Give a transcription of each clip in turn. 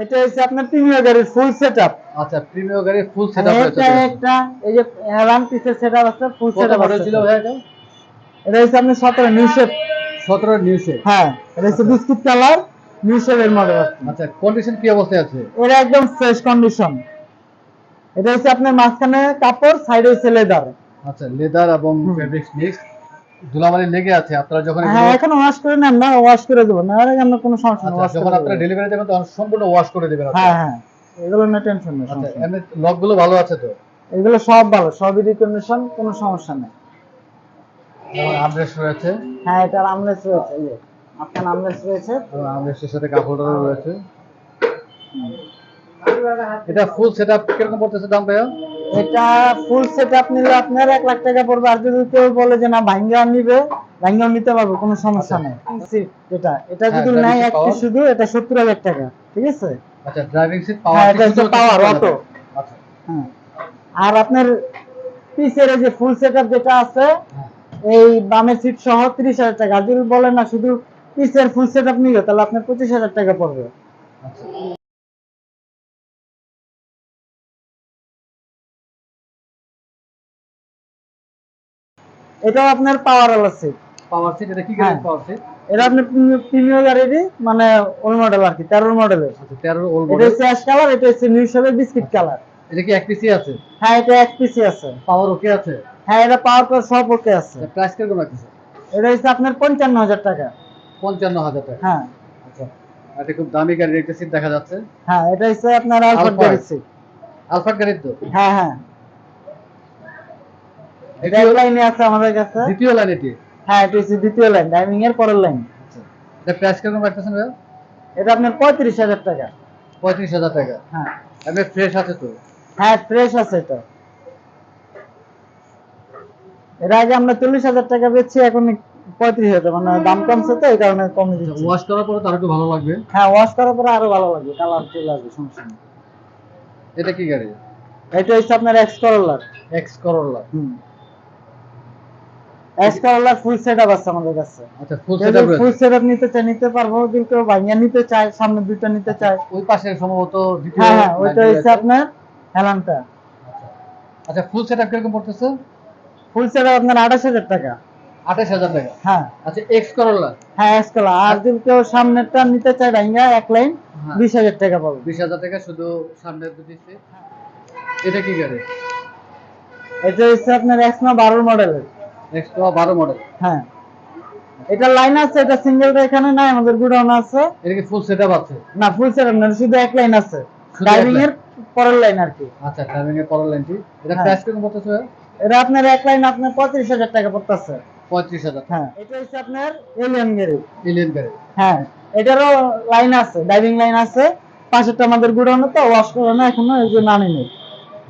এটা হচ্ছে আপনার প্রিমিয়ার গাড়ির ফুল সেটআপ আচ্ছা প্রিমিয়ার গাড়ির ফুল সেটআপ এটা একটা এই যে হেলান পিসের সেটআপ আছে ফুল সেটআপ আছে। ছিল ভাই এটা এটা হচ্ছে আপনার 17 নিউ শেপ 17 নিউ শেপ হ্যাঁ এটা হচ্ছে বিস্কিট কালার নিউ শেপের মডেল আছে। আচ্ছা কন্ডিশন কি অবস্থায় আছে? এটা একদম ফ্রেশ কন্ডিশন এটা হচ্ছে আপনার মাঝখানে কাপড় সাইডে হচ্ছে লেদার আচ্ছা লেদার এবং। ফেব্রিক্স মিক্স ধুলাবালি লেগে আছে আপনারা যখন হ্যাঁ এখন ওয়াশ করে নেন না ওয়াশ করে দেবো না আর আমরা কোনো সমস্যা নেই আচ্ছা, ওয়াশ যখন আপনারা ডেলিভারি দেবেন তখন সম্পূর্ণ ওয়াশ করে দেবেন হ্যাঁ হ্যাঁ এগুলো না টেনশন নেই আচ্ছা এমনি লকগুলো ভালো আছে তো? এগুলো সব ভালো সবই রিকন্ডিশন কোনো সমস্যা নেই। যেমন রয়েছে। হ্যাঁ এটার আমলেস রয়েছে এই আপনার রয়েছে। সাথে কাপ রয়েছে। এটা ফুল সেটআপ কীরকম পড়তেছে দাম ভাইয়া? এটা ফুল সেট আপ নিলে আপনার এক লাখ টাকা পড়বে। আর যদি কেউ বলে যে না ভাঙ্গা নিবে ভাঙ্গাও নিতে পারবে কোনো সমস্যা নেই। এটা এটা হ্যাঁ, যদি নেয় একটি শুধু এটা সত্তর হাজার টাকা ঠিক আছে? আচ্ছা ড্রাইভিং সিট হ্যাঁ, পাওয়ার এটা হচ্ছে power, auto। আচ্ছা। হ্যাঁ। আর আপনার পিসের যে ফুল সেট যেটা আছে হ্যাঁ। এই বামের সিট সহ তিরিশ হাজার টাকা। যদি বলেন না শুধু পিসের ফুল সেট আপ নিবে তাহলে আপনার পঁচিশ হাজার টাকা পড়বে। আচ্ছা। এটাও আপনার পাওয়ার আলা সিট পাওয়ার সিট এটা কি। গাড়ি পাওয়ার সিট এটা আপনার প্রিমিয়ার গাড়িরই মানে ওই মডেল আর কি তেরোর মডেলের আচ্ছা 13 ওল্ড এটা মডেল হচ্ছে অ্যাশ কালার এটা হচ্ছে নিউ শেপের বিস্কিট কালার এটা কি এক পিসি আছে? হ্যাঁ এটা এক পিসি আছে। পাওয়ার ওকে আছে? হ্যাঁ এটা পাওয়ার প্লাস সব ওকে আছে। প্রাইস কীরকম রাখতেছে? এটা হচ্ছে আপনার পঞ্চান্ন হাজার টাকা। পঞ্চান্ন হাজার টাকা। হ্যাঁ। আচ্ছা। এটা খুব দামি গাড়ির একটা সিট দেখা যাচ্ছে। হ্যাঁ এটা হচ্ছে আপনার আলফার গাড়ি seat। আলফাট গাড়ির তো? হ্যাঁ হ্যাঁ। এটা লাইনে আছে আমাদের কাছে। দ্বিতীয় লাইন এটি হ্যাঁ এটা হচ্ছে দ্বিতীয় লাইন টাইমিং এর পরের লাইন আচ্ছা। এটা প্রাইস কীরকম রাখতেছেন ভাইয়া এটা আপনার পঁয়ত্রিশ হাজার টাকা। পঁয়ত্রিশ হাজার টাকা। হ্যাঁ। এমনি ফ্রেশ আছে তো? হ্যাঁ ফ্রেশ আছে এটা। এর আগে আমরা চল্লিশ হাজার টাকা বেচছি এখন পঁয়ত্রিশ হাজার মানে দাম কমছে তো এই কারণে কমে দিচ্ছি। ওয়াশ করার পরে একটু ভালো লাগবে। হ্যাঁ ওয়াশ করার পরে আরও ভালো লাগবে কালার চলে আসবে সমস্যা নেই। এটা কি গাড়ি? এটা হচ্ছে আপনার এক্স করলার এক্স করোলা হুম। এক্স ফুল সেট আপ আছে আমাদের কাছে। আচ্ছা ফুল সেটআপ ফুল রয়েছে। সেট আপ নিতে চাই নিতে পারব যদি কেউ ভাঙিয়ে নিতে চায় সামনে দুইটা নিতে চায়। ওই পাশে সম্ভবত দ্বিতীয় হ্যাঁ হ্যাঁ ওইটা হচ্ছে আপনার হেলানটা। আচ্ছা। ফুল সেটআপ কীরকম পড়তেছে? ফুল সেট আপ আপনার আঠাশ হাজার টাকা। আঠাশ হাজার টাকা? হ্যাঁ। আচ্ছা এক্স করোলা হ্যাঁ এক্স আর যদি কেউ সামনেরটা নিতে চায় ভাঙিয়া এক লাইন হ্যাঁ। বিশ হাজার টাকা পাবে। বিশ হাজার টাকা শুধু সামনে seat। এটা কি গাড়ি? এটা হচ্ছে আপনার এক্সমা বারোর মডেলের এক্স বারো মডেল হ্যাঁ। এটা লাইন আছে এটা সিঙ্গেলটা এখানে নাই আমাদের গুডাউন আছে। এটা কি ফুল সেটআপ আছে? না ফুল সেট না শুধু এক লাইন আছে। ড্রাইভিং এর পরের লাইন আর কি। আচ্ছা ড্রাইভিং এর পরের লাইনটি এটা হ্যাঁ। প্রাইস কীরকম পড়তেছে? এটা আপনার এক লাইন আপনার পঁয়ত্রিশ হাজার টাকা পড়তেছে। পঁয়ত্রিশ হাজার হ্যাঁ। এটা হচ্ছে আপনার এলিয়ান গাড়ি। এলিয়ন গাড়ি। হ্যাঁ। এটারও লাইন আছে ড্রাইভিং লাইন আছে। পাশেরটা আমাদের গুডাউনে তো ওয়াশ করে না এখনও এই যে নানি নেই।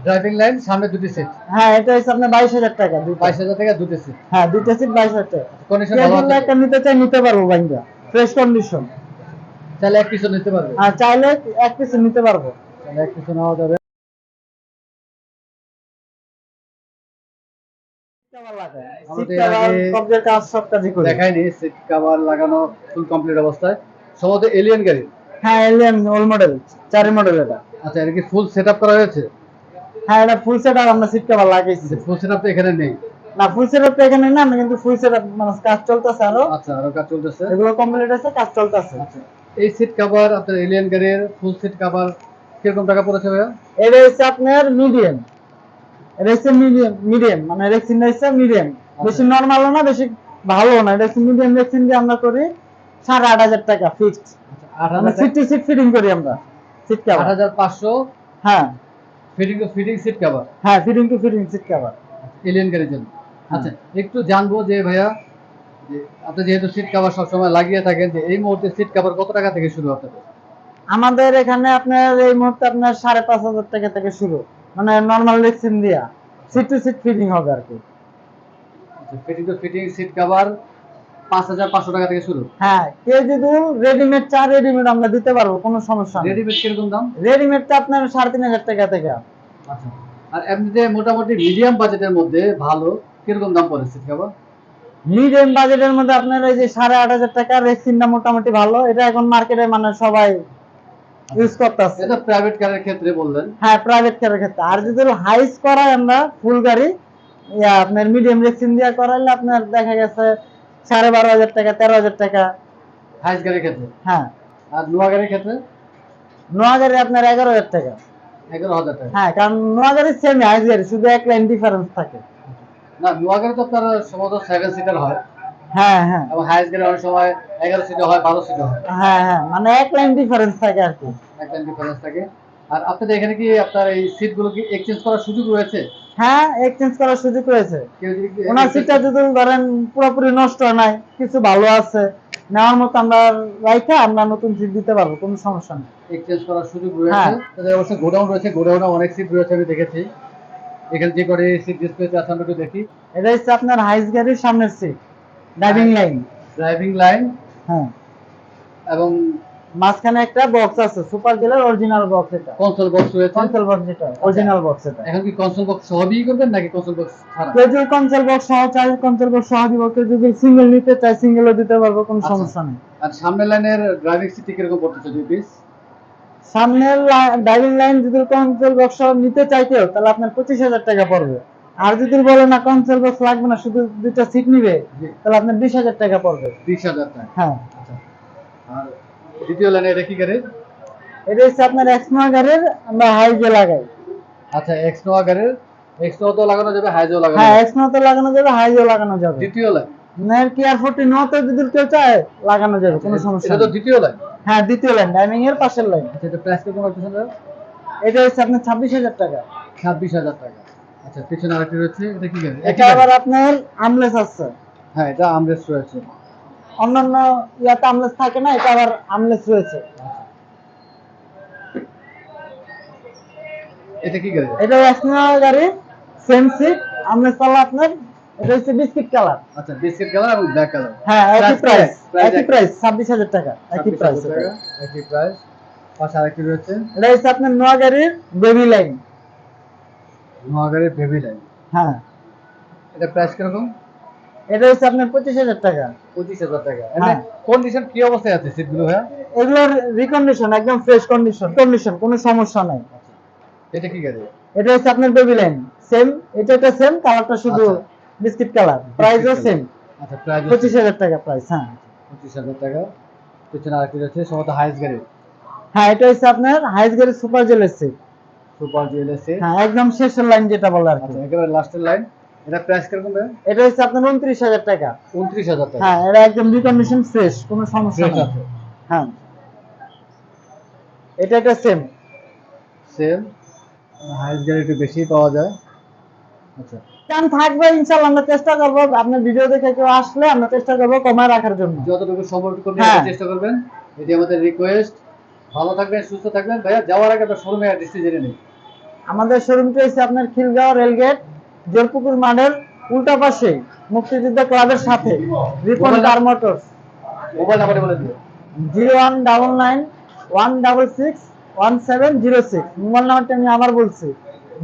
ড্রাইভিং লাইন সামনে দুটি সিট হ্যাঁ এটা হচ্ছে আপনার বাইশ হাজার টাকা দুইটা। বাইশ হাজার টাকা দুটি সিট হ্যাঁ দুইটা সিট বাইশ হাজার টাকা। কন্ডিশন ভালো একটা নিতে চাই নিতে পারব বাইন্দা ফ্রেশ কন্ডিশন তাহলে এক পিছু নিতে পারবে। আর চাইলে এক পিস নিতে পারব। তাহলে এক পিছু নেওয়া যাবে। সিট কভার, সিট লাগানো ফুল কমপ্লিট অবস্থায়। সম্ভবত এলিয়ন গাড়ি? হ্যাঁ এলিয়ান ওল মডেল চারি মডেল এটা। আচ্ছা এটা কি ফুল সেটআপ করা হয়েছে? হ্যাঁ এটা ফুল সেট আমরা সিট কভার লাগাইছি। ফুল সেটআপ তো এখানে নেই। না ফুল সেট তো এখানে না আমরা কিন্তু ফুল সেট মানে কাজ চলতেছে আরও। আচ্ছা আরও কাজ চলতেছে। এগুলো কমপ্লিট আছে কাজ চলতেছে। এই সিট কভার আপনার এলিয়ন গাড়ির ফুল সিট কভার কীরকম টাকা পড়েছে ভাইয়া? এটা হচ্ছে আপনার মিডিয়াম এটা হচ্ছে মিডিয়াম মিডিয়াম মানে হচ্ছে মিডিয়াম বেশি নর্মালও না বেশি ভালো না। এটা হচ্ছে মিডিয়াম রেক্সিন দিয়ে আমরা করি সাড়ে আট হাজার টাকা ফিক্সড আট মানে হাজার সিট সিট ফিটিং করি আমরা সিট আট হাজার পাঁচশো হ্যাঁ। Fitting to fitting seat cover হ্যাঁ fitting to fitting seat cover Allion গাড়ির জন্য। আচ্ছা একটু জানব যে ভাইয়া যে আপনি যেহেতু সিট কভার সবসময় লাগিয়ে থাকেন যে এই মুহূর্তে সিট কভার কত টাকা থেকে শুরু আপনাদের? আমাদের এখানে আপনার এই মুহূর্তে আপনার সাড়ে পাঁচ হাজার টাকা থেকে শুরু। মানে নর্মাল রেক্সিন দিয়া। সিট টু সিট ফিটিং হবে আর কি। Fitting to fitting seat cover পাঁচ হাজার পাঁচশো টাকা থেকে শুরু। হ্যাঁ রেডিমেড চা রেডিমেড আমরা দিতে পারব কোনো সমস্যা নেই। রেডিমেড কীরকম দাম? রেডিমেডটা আপনার সাড়ে তিন হাজার টাকা থেকে। আচ্ছা। আর এমনিতে মোটামুটি মিডিয়াম বাজেটের মধ্যে ভালো কীরকম দাম মিডিয়াম বাজেটের মধ্যে আপনার এই যে সাড়ে আট হাজার টাকা রেক্সিনটা মোটামুটি ভালো। এটা এখন মার্কেটে মানে সবাই ইউজ করতেছে। এটা প্রাইভেট কারের ক্ষেত্রে বললেন। হ্যাঁ প্রাইভেট কারের ক্ষেত্রে। আর যদি হাইস করাই আমরা ফুল গাড়ি আপনার মিডিয়াম রেক্সিন দিয়ে করাইলে আপনার দেখা গেছে সাড়ে বারো হাজার টাকা তেরো হাজার টাকা। হাইস গাড়ির ক্ষেত্রে? হ্যাঁ। আর নোয়া গাড়ির ক্ষেত্রে? নোয়া গাড়ি আপনার এগারো হাজার টাকা। এগারো হাজার টাকা। হ্যাঁ কারণ নোয়া গাড়ি সেম হাইস গাড়ি শুধু এক লাইন ডিফারেন্স থাকে। না নোয়া গাড়ি তো আপনার সম্ভবত সেভেন সিটার হয়। হ্যাঁ হ্যাঁ। এবং হাইস গাড়ি অনেক সময় এগারো সিটার হয় বারো সিটার হয়। হ্যাঁ হ্যাঁ মানে এক লাইন ডিফারেন্স থাকে আর কি। একটা ডিফারেন্স থাকে। আর আপনাদের এখানে কি আপনার এই সিটগুলো কি এক্সচেঞ্জ করার সুযোগ রয়েছে? হ্যাঁ এক্সচেঞ্জ করার সুযোগ রয়েছে। ওনার সিটটা যদি ধরেন পুরোপুরি নষ্ট হয় নাই কিছু ভালো আছে নেওয়ার মতো আমরা রাইখে আমরা নতুন সিট দিতে পারব কোনো সমস্যা নেই। এক্সচেঞ্জ করার সুযোগ রয়েছে। হ্যাঁ। তাদের অবশ্যই গোডাউন রয়েছে গোডাউনে অনেক সিট রয়েছে আমি দেখেছি। এখানে যে করে সিট ডিসপ্লেতে আছে আমরা একটু দেখি। এটা হচ্ছে আপনার হাইস গাড়ির সামনের seat driving line driving line হ্যাঁ। এবং মাঝখানে একটা বক্স আছে সুপার ডিলার অরিজিনাল বক্স এটা। কনসোল বক্স রয়েছে? কনসোল বক্স যেটা অরিজিনাল বক্স এটা। এখন কি কনসোল বক্স সহ বিক্রি করবেন নাকি কনসোল বক্স ছাড়া? কেউ যদি কনসোল বক্স সহ চাই কনসোল বক্স সহ দিব কেউ যদি সিঙ্গেল নিতে চায় সিঙ্গেলও দিতে পারব কোনো আচ্ছা। সমস্যা নেই। আর সামনের লাইনের ড্রাইভিং সিট কীরকম পড়তেছে দুই পিস সামনের ড্রাইভিং লাইন যদি কনসোল বক্স সহ নিতে চাইতেও তাহলে আপনার পঁচিশ হাজার টাকা পড়বে। আর যদি বলে না কনসোল বক্স লাগবে না শুধু দুইটা সিট নিবে তাহলে আপনার বিশ হাজার টাকা পড়বে। বিশ হাজার টাকা। হ্যাঁ। আচ্ছা। আর দ্বিতীয় লাইনে এটা কি গাড়ি এটা হচ্ছে আপনার এক্সমা গাড়ির আমরা হাইজে লাগাই। আচ্ছা এক্স নোয়া গাড়ির এক্স নোয়া তো লাগানো যাবে হাইজও লাগানো হ্যাঁ এক্সমা তো লাগানো যাবে হাইজেও লাগানো যাবে। দ্বিতীয় লাইন। নের যদি কেউ চায় লাগানো যাবে কোনো সমস্যা এটা তো দ্বিতীয় লাইন। হ্যাঁ দ্বিতীয় লাইন ডাইনিং এর পাশের লাইন। আচ্ছা এটা প্রাইস কেমন রাখতেছেন এটা হচ্ছে আপনার ছাব্বিশ হাজার টাকা। ছাব্বিশ হাজার টাকা। আচ্ছা পিছনে আরেকটি রয়েছে এটা কি গাড়ি? এটা আবার আপনার আমলেস আছে। হ্যাঁ এটা আমরেস রয়েছে। অন্যান্য ইয়াতে আমলেস থাকে না এটা আবার আমলেস রয়েছে। এটা কি গাড়ি? এটা এক্সমা গাড়ি সেম সিট আমলেস পাল্লা আপনার এটা হচ্ছে বিস্কিট কালার আচ্ছা বিস্কিট কালার ব্ল্যাক কালার হ্যাঁ একই প্রাইস একই। প্রাইস ছাব্বিশ হাজার টাকা একই প্রাইস একই প্রাইস পাশে আরেকটি রয়েছে। এটা হচ্ছে আপনার নোয়া গাড়ির বেবি লাইন নোয়াগাড়ির বেবি লাইন হ্যাঁ। এটা প্রাইস কীরকম? এটা হচ্ছে আপনার পঁচিশ হাজার টাকা। পঁচিশ হাজার টাকা। হ্যাঁ। কন্ডিশন কি অবস্থায় আছে সিটগুলো ভাইয়া? এগুলোর রিকন্ডিশন একদম ফ্রেশ কন্ডিশন কন্ডিশন কোনো সমস্যা নাই। এটা কি গাড়ি? এটা হচ্ছে আপনার বেবি লাইন সেম এটা এটা সেম কালারটা শুধু আচ্ছা। বিস্কিট কালার প্রাইসও সেম আচ্ছা প্রাইস পঁচিশ হাজার টাকা প্রাইস হ্যাঁ। পঁচিশ হাজার টাকা। পিছনে আরেকটি রয়েছে সম্ভবত হাইস গাড়ি। হ্যাঁ এটা হচ্ছে আপনার হাইস গাড়ি সুপার জেল এসছে সুপার জুয়েলার্সি হ্যাঁ একদম শেষের লাইন যেটা বলে আর কি। আচ্ছা একেবারে লাস্টের লাইন এটা প্রাইস কীরকম ভাইয়া এটা হচ্ছে আপনার উনত্রিশ হাজার টাকা। উনত্রিশ হাজার টাকা। হ্যাঁ এটা একদম রিকন্ডিশন ফ্রেশ কোনো সমস্যা নেই। হ্যাঁ। এটা এটা সেম সেম হাইস একটু বেশি পাওয়া যায়। আচ্ছা। দাম থাকবে ইনশাল্লাহ আমরা চেষ্টা করব আপনার ভিডিও দেখে কেউ আসলে আমরা চেষ্টা করব কমায় রাখার জন্য। যতটুকু সম্ভব করতে হ্যাঁ। চেষ্টা করবেন। এটি আমাদের রিকোয়েস্ট ভালো থাকবেন সুস্থ থাকবেন। ভাইয়া যাওয়ার আগে আপনার শোরুমে অ্যাড্রেসটি জেনে নিই। আমাদের শোরুমটা হচ্ছে আপনার খিলগাঁও রেলগেট। জলপুকুর মাঠের উল্টা পাশে মুক্তিযোদ্ধা ক্লাবের সাথে রিপন কার মোটরস। মোবাইল বলে zero one double nine one double six one seven zero six. Mobile নাম্বারটা আমি আবার বলছি।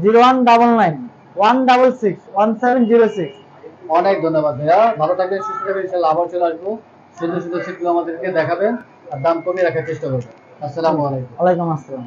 Zero one double nine one double six one seven zero six. অনেক ধন্যবাদ ভাইয়া। ভালো থাকবেন সুস্থ থাকবেন ইনশাল্লাহ আবার চলে আসব। সুন্দর সুন্দর সিটগুলো আমাদেরকে দেখাবেন আর দাম কমিয়ে রাখার চেষ্টা করবেন। আসসালামু আলাইকুম। ওয়ালাইকুম আসসালাম।